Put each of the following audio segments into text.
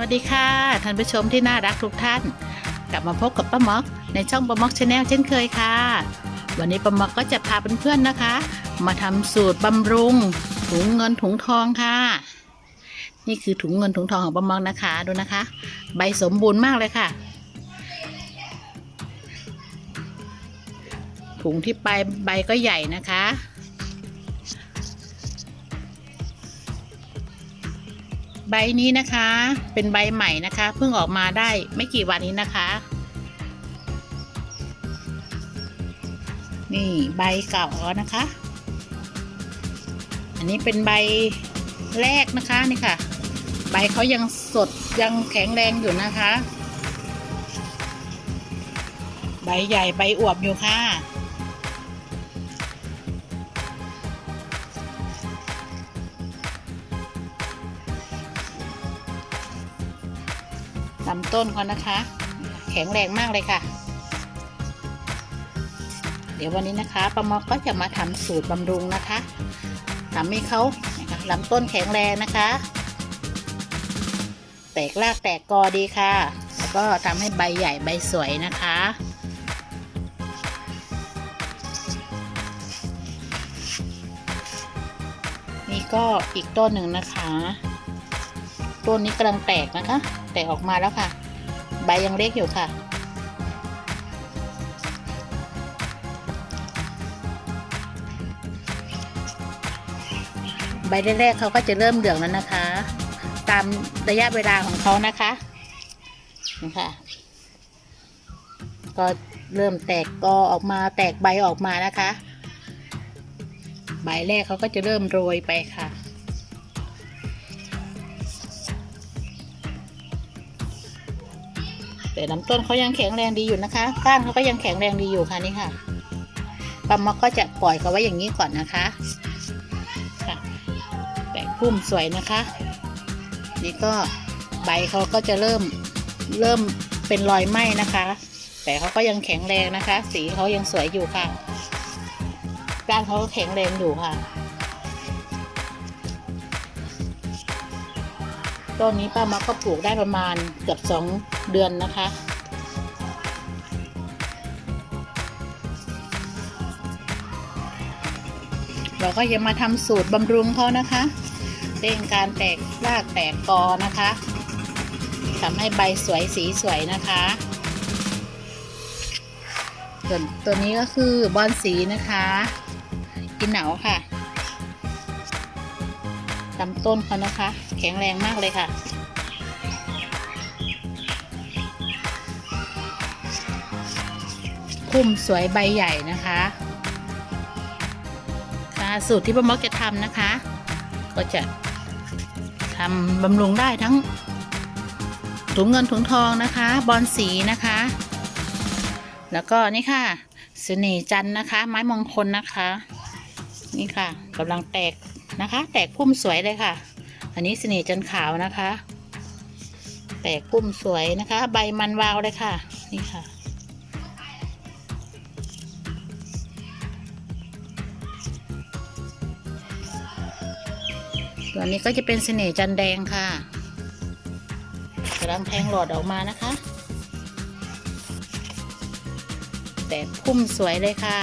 สวัสดีค่ะท่านผู้ชมที่น่ารักทุกท่าน กลับมาพบกับป้าม็อกในช่องป้าม็อกชาแนลเช่นเคยค่ะ วันนี้ป้าม็อกก็จะพาเพื่อนๆนะคะ มาทำสูตรบำรุงถุงเงินถุงทองค่ะ นี่คือถุงเงินถุงทองของป้าม็อกนะคะดูนะคะ ใบสมบูรณ์มากเลยค่ะ ถุงที่ปลายใบก็ใหญ่นะคะ ใบนี้นะคะ เป็นใบใหม่นะคะ เพิ่งออกมาได้ไม่กี่วันนี้นะคะ นี่ใบเก่าแล้วนะคะ อันนี้เป็นใบแรกนะคะนี่ค่ะ ใบเขายังสดยังแข็งแรงอยู่นะคะ ใบใหญ่ใบอวบอยู่ค่ะ ลำต้นเขานะคะ แข็งแรงมากเลยค่ะ เดี๋ยววันนี้นะคะปามอกก็จะมาทำสูตรบำรุงนะคะทำให้เขาลำต้นแข็งแรงนะคะ แตกรากแตกกอดีค่ะ แล้วก็ทำให้ใบใหญ่ใบสวยนะคะนี่ก็อีกต้นหนึ่งนะคะ ต้นนี้กำลังแตกนะคะ ตกออกมาแล้วค่ะ ใบยังเล็กอยู่ค่ะ ใบแรกๆเขาก็จะเริ่มเหลืองแล้วนะคะ ตามระยะเวลาของเขานะคะนี่ค่ะก็เริ่มแตกกอออกมาแตกใบออกมานะคะ ใบแรกเขาก็จะเริ่มโรยไปค่ะ แต่ลำต้นเขายังแข็งแรงดีอยู่นะคะก้านเขาก็ยังแข็งแรงดีอยู่ค่ะนี่ค่ะปามอกก็จะปล่อยเขาไว้อย่างนี้ก่อนนะคะค่ะแตกพุ่มสวยนะคะ นี่ก็ใบเขาก็จะเริ่มเริ่มเป็นรอยไหม้นะคะ แต่เขาก็ยังแข็งแรงนะคะ สีเขายังสวยอยู่ค่ะก้านเขาก็แข็งแรงอยู่ค่ะ ต้นนี้ป้ามาก็ปลูกได้ประมาณเกือบสองเดือนนะคะ เราก็ยังมาทำสูตรบำรุงเขานะคะเร่งการแตกรากแตกกอนะคะทำให้ใบสวยสีสวยนะคะส่วนตัวนี้ก็คือบอนสีนะคะ กินเหนาค่ะ ลำต้นเขานะคะ แข็งแรงมากเลยค่ะพุ่มสวยใบใหญ่นะคะค่ะสูตรที่ป้ามอกจะทำนะคะ ก็จะทำบำรุงได้ทั้งถุงเงินถุงทองนะคะ บอลสีนะคะ แล้วก็นี่ค่ะเสน่ห์จันนะคะ ไม้มงคลนะคะ นี่ค่ะกำลังแตก นะคะ แตกพุ่มสวยเลยค่ะ อันนี้เสน่ห์จันขาวนะคะ แตกพุ่มสวยนะคะ ใบมันวาวเลยค่ะ นี่ค่ะ ตัวนี้ก็จะเป็นเสน่ห์จันแดงค่ะกำลังแทงหลอดออกมานะคะ แต่พุ่มสวยเลยค่ะ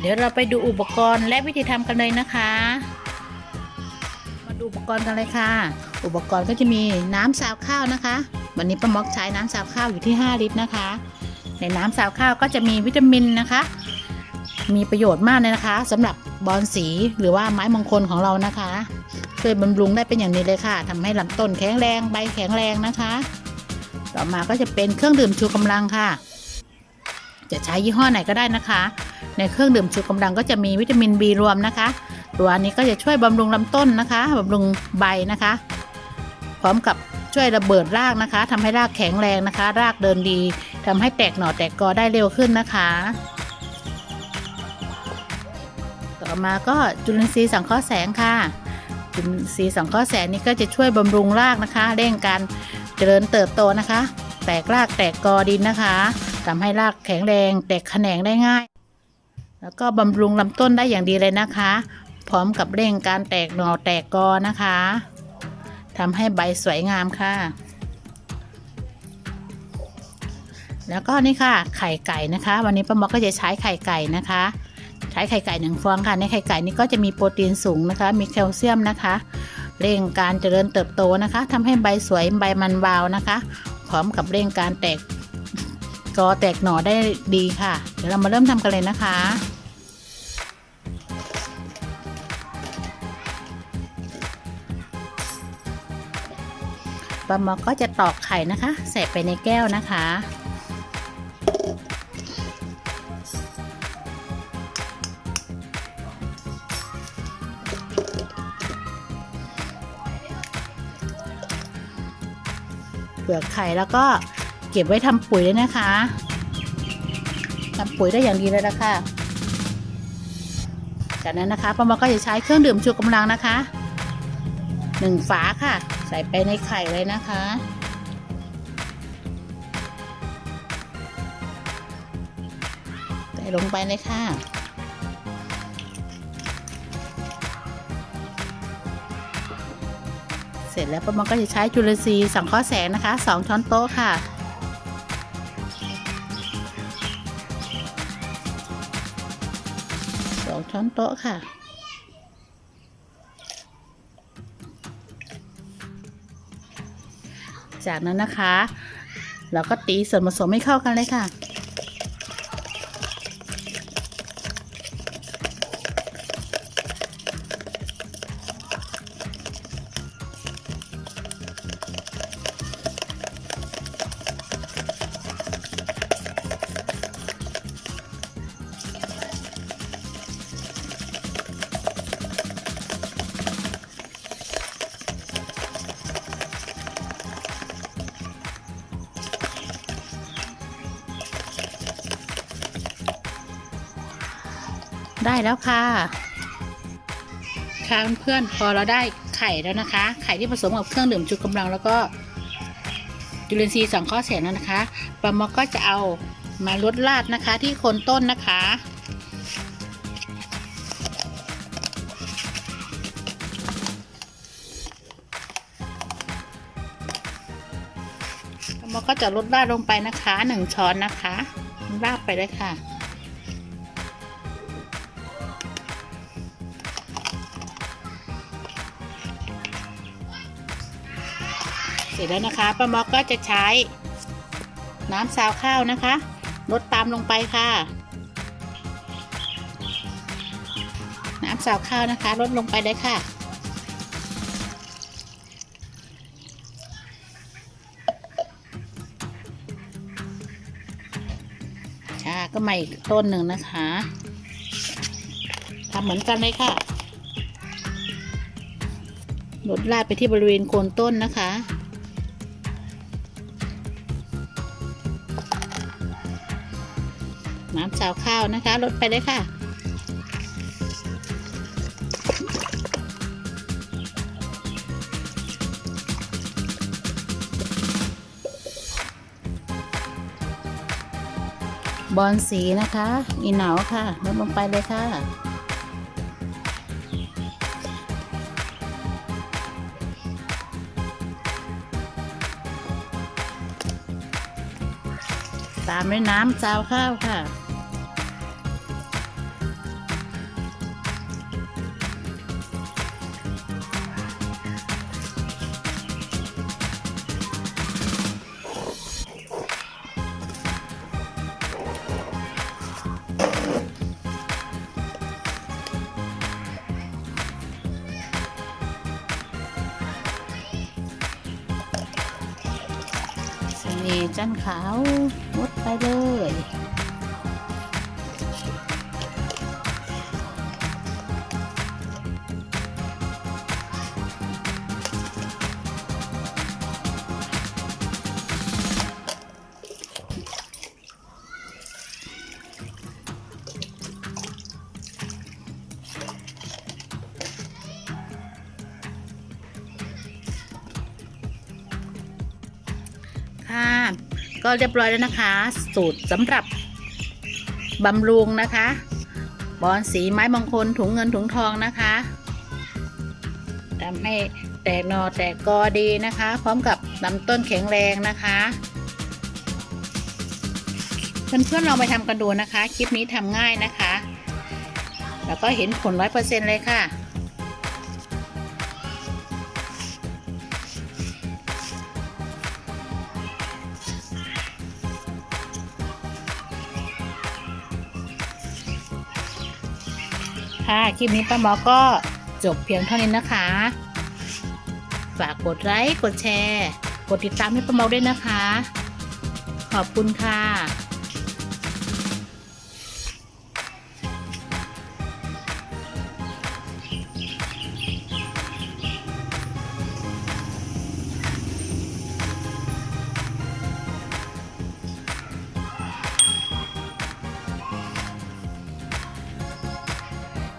เดี๋ยวเราไปดูอุปกรณ์และวิธีทำกันเลยนะคะ มาดูอุปกรณ์กันเลยค่ะ อุปกรณ์ก็จะมีน้ำซาวข้าวนะคะ วันนี้ป้าม็อกใช้น้ำซาวข้าวอยู่ที่ 5 ลิตรนะคะ ในน้ำซาวข้าวก็จะมีวิตามินนะคะ มีประโยชน์มากเลยนะคะสำหรับบอนสีหรือว่าไม้มงคลของเรานะคะ ช่วยบำรุงได้เป็นอย่างนี้เลยค่ะทำให้ลำต้นแข็งแรงใบแข็งแรงนะคะ ต่อมาก็จะเป็นเครื่องดื่มชูกำลังค่ะ จะใช้ยี่ห้อไหนก็ได้นะคะ ในเครื่องดื่มชูกำลังก็จะมีวิตามิน B รวมนะคะ ตัวนี้ก็จะช่วยบำรุงลำต้นนะคะบำรุงใบนะคะ พร้อมกับช่วยระเบิดรากนะคะทำให้รากแข็งแรงนะคะ รากเดินดีทำให้แตกหน่อแตกกอได้เร็วขึ้นนะคะ ต่อมาก็จุลินทรีย์สังเคราะห์แสงค่ะ จุลินทรีย์สังเคราะห์แสงนี้ก็จะช่วยบำรุงรากนะคะเร่งการเจริญเติบโตนะคะ แตกรากแตกกอดินนะคะทำให้รากแข็งแรง แตกแขนงได้ง่าย แล้วก็บำรุงลำต้นได้อย่างดีเลยนะคะ พร้อมกับเร่งการแตกหน่อแตกกอนะคะทำให้ใบสวยงามค่ะ แล้วก็นี่ค่ะไข่ไก่นะคะ วันนี้ป้ามอก็จะใช้ไข่ไก่นะคะ ใช้ไข่ไก่หนึ่งฟองค่ะ ในไข่ไก่นี้ก็จะมีโปรตีนสูงนะคะ มีแคลเซียมนะคะ เร่งการเจริญเติบโตนะคะทำให้ใบสวยใบมันวาวนะคะ พร้อมกับเร่งการแตก กอแตกหน่อได้ดีค่ะ เดี๋ยวเรามาเริ่มทำกันเลยนะคะปลาหมอก็จะตอกไข่นะคะ ใส่ไปในแก้วนะคะ เปลือกไข่แล้วก็ เก็บไว้ทำปุ๋ยเลยนะคะทำปุ๋ยได้อย่างดีเลยละค่ะ จากนั้นนะคะปลามอก็จะใช้เครื่องดื่มชูกำลังนะคะหนึ่งฝาค่ะ ใส่ไปในไข่เลยนะคะใส่ลงไปเลยค่ะเสร็จแล้วป้ามันก็จะใช้จุลทรีย์สังเคราะห์แสงนะคะ 2 ช้อนโต๊ะค่ะ องช้อนโต๊ะค่ะ จากนั้นนะคะ เราก็ตีส่วนผสมให้เข้ากันเลยค่ะ ได้แล้วค่ะค่ะเพื่อนๆพอเราได้ไข่แล้วนะคะ ไข่ที่ผสมกับเครื่องดื่มชูกำลังแล้วก็จุลินทรีย์สังเคราะห์แสงแล้วนะคะปลาหมอก็จะเอามาลดราดนะคะที่โคนต้นนะคะปลาหมก็จะลดราดลงไปนะคะหนึ่งช้อนนะคะราดไปเลยค่ะ สร็จแล้วนะคะป้ามอกก็จะใช้น้ำซาวข้าวนะคะลดตามลงไปค่ะ น้ำซาวข้าวนะคะลดลงไปเลยค่ะ ค่ะก็มาอีกต้นหนึ่งนะคะทำเหมือนกันเลยค่ะลดลาดไปที่บริเวณโคนต้นนะคะ น้ำสาวข้าวนะคะลดไปเลยค่ะบอลสีนะคะ อีเหนาค่ะลดลงไปเลยค่ะ ตามด้วยน้ำซาวข้าวค่ะ จันทร์ขาวมดไปเลยค่ะ ก็เรียบร้อยแล้วนะคะ สูตรสำหรับบำรุงนะคะบอนสีไม้มงคลถุงเงินถุงทองนะคะทำให้แตกหนอแตกกอดีนะคะ พร้อมกับลำต้นแข็งแรงนะคะเพื่อนๆลองไปทำกันดูนะคะ คลิปนี้ทำง่ายนะคะ แล้วก็เห็นผลร้อยเปอร์เซ็นเลยค่ะ ค่ะ คลิปนี้ป้าหมอก็จบเพียงเท่านี้นะคะ ฝากกดไลค์ กดแชร์ กดติดตามให้ป้าหมอด้วยนะคะ ขอบคุณค่ะ